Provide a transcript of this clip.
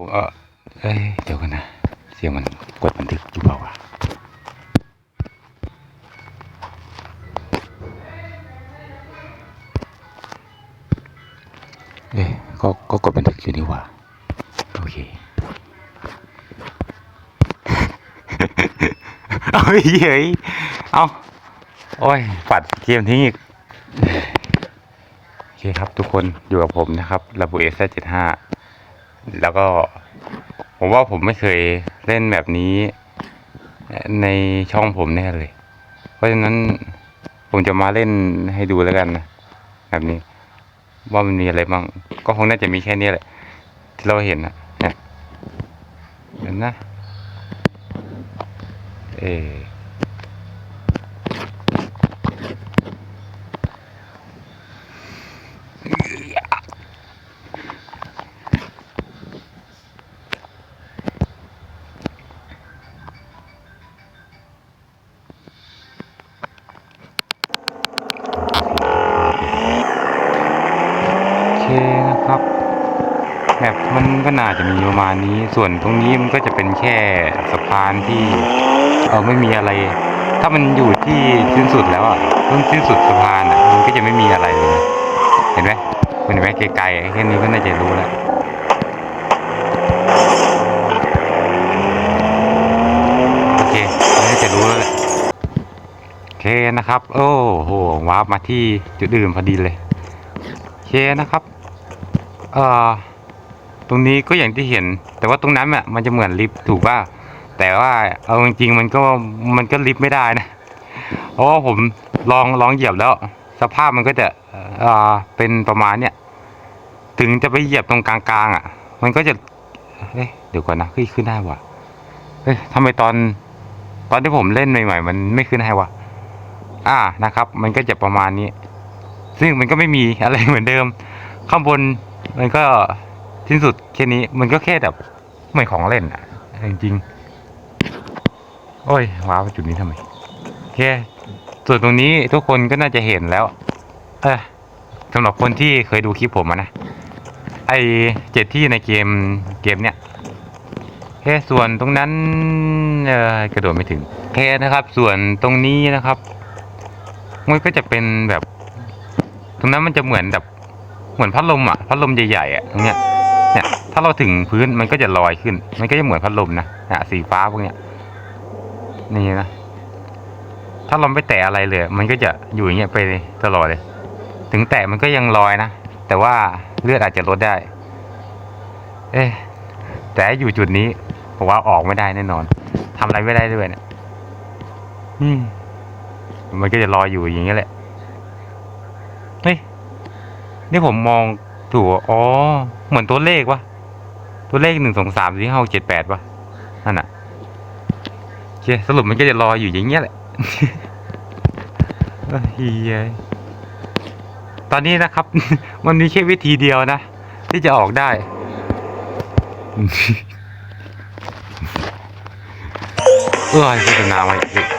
ผมเออเอ้ยเดี๋ยวกันนะ เสียงมันกดบันทึกอยู่เปล่าวะเอ๊ก็ก็กดบันทึกอยู่นี่ว่าโอเคเอาเฮ้ยเอาโอ้ย ปัดเกมทิ้งอีก โอเคครับทุกคนอยู่กับผมนะครับระบุเอสเจ็ดห้า แล้วก็ผมว่าผมไม่เคยเล่นแบบนี้ในช่องผมแน่เลย เพราะฉะนั้นผมจะมาเล่นให้ดูแล้วกันนะแบบนี้ ว่ามันมีอะไรบ้าง ก็คงน่าจะมีแค่นี้แหละ ที่เราเห็นนะเห็นนะ เออโอ แมปมันก็น่าจะมีประมาณนี้ ส่วนตรงนี้มันก็จะเป็นแค่สะพานที่เออไม่มีอะไร ถ้ามันอยู่ที่สิ้นสุดแล้วอะตรงสิ้นสุดสะพานอะมันก็จะไม่มีอะไรเลย เห็นไหมเห็นไหมไกลๆแค่นี้ก็น่าจะรู้แล้วโอเคน่าจะรู้แล้วแหละโอเคนะครับ โอ้โหวาร์ปมาที่จุดอื่นพอดีเลยโอเคนะครับ เอ่อ ตรงนี้ก็อย่างที่เห็น แต่ว่าตรงนั้นอะมันจะเหมือนลิฟต์ถูกป่ะแต่ว่าเอาจริงๆมันก็มันก็ลิฟต์ไม่ได้นะเพราะว่าผมลองลองเหยียบแล้ว สภาพมันก็จะอ่อเป็นประมาณเนี้ยถึงจะไปเหยียบตรงกลางๆอะ มันก็จะเอ๊ะเดี๋ยวก่อนนะขึ้นขึ้นได้วะเอ๊ะทำไมตอน ตอนที่ผมเล่นใหม่ๆมันไม่ขึ้นให้วะอ่านะครับ มันก็จะประมาณนี้ ซึ่งมันก็ไม่มีอะไรเหมือนเดิม ข้างบนมันก็ สิ้นสุดแค่นี้มันก็แค่แบบเหมือนของเล่นอะจริงๆโอ้ยว้าวจุดนี้ทำไมโอเคส่วนตรงนี้ทุกคนก็น่าจะเห็นแล้ว เออสำหรับคนที่เคยดูคลิปผมนะไอเจ็ดที่ในเกมเกมเนี้ยโอเคส่วนตรงนั้นเออกระโดดไม่ถึงโอเคนะครับ ส่วนตรงนี้นะครับ มันก็จะเป็นแบบ ตรงนั้นมันจะเหมือนแบบเหมือนพัดลมอะพัดลมใหญ่ๆอะตรงเนี้ย เนี่ยถ้าเราถึงพื้นมันก็จะลอยขึ้น มันก็จะเหมือนพัดลมนะเนี่ยสีฟ้าพวกเนี้ยนี่นะถ้าเราไม่แตะอะไรเลย มันก็จะอยู่อย่างเงี้ยไปตลอดเลย ถึงแตะมันก็ยังลอยนะแต่ว่าเลือดอาจจะลดได้ เอ๊ะแต่อยู่จุดนี้ผมว่าออกไม่ได้แน่นอนทำอะไรไม่ได้ด้วยเนี่ยอืมมันก็จะลอยอยู่อย่างเงี้ยแหละเฮ้ยนี่ผมมอง ถูกอ๋อ เหมือนตัวเลขวะตัวเลขหนึ่งสองสามสี่ห้าเจ็ดแปดวะนั่นน่ะโอเคสรุปมันก็จะลอยอยู่อย่างเงี้ยแหละเอ้ยเหี้ยตอนนี้นะครับ มันมีแค่วิธีเดียวนะ ที่จะออกได้ เอ้ยโฆษณามาอีก